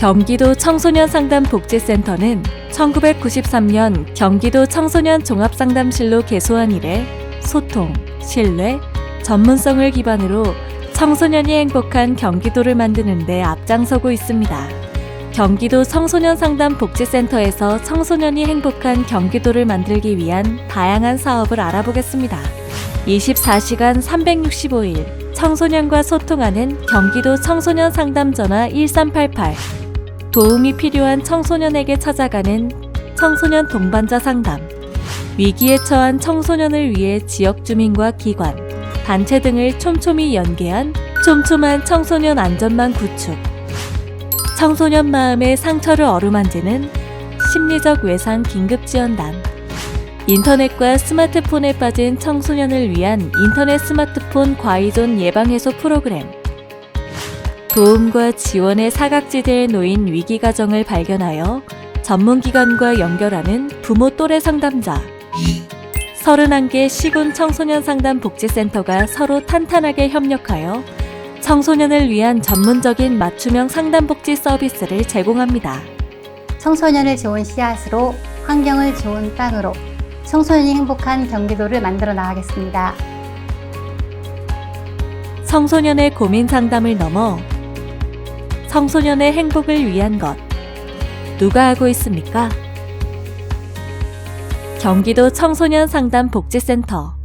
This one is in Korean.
경기도 청소년 상담 복지센터는 1993년 경기도 청소년 종합상담실로 개소한 이래 소통, 신뢰, 전문성을 기반으로 청소년이 행복한 경기도를 만드는 데 앞장서고 있습니다. 경기도 청소년 상담 복지센터에서 청소년이 행복한 경기도를 만들기 위한 다양한 사업을 알아보겠습니다. 24시간 365일 청소년과 소통하는 경기도 청소년 상담 전화 1388 도움이 필요한 청소년에게 찾아가는 청소년 동반자 상담 위기에 처한 청소년을 위해 지역 주민과 기관, 단체 등을 촘촘히 연계한 촘촘한 청소년 안전망 구축 청소년 마음의 상처를 어루만지는 심리적 외상 긴급 지원단 인터넷과 스마트폰에 빠진 청소년을 위한 인터넷 스마트폰 과의존 예방 해소 프로그램 도움과 지원의 사각지대에 놓인 위기 가정을 발견하여 전문기관과 연결하는 부모 또래 상담자 31개 시군 청소년 상담 복지센터가 서로 탄탄하게 협력하여 청소년을 위한 전문적인 맞춤형 상담 복지 서비스를 제공합니다. 청소년을 좋은 씨앗으로 환경을 좋은 땅으로 청소년이 행복한 경기도를 만들어 나가겠습니다. 청소년의 고민 상담을 넘어 청소년의 행복을 위한 것 누가 하고 있습니까? 경기도 청소년 상담 복지센터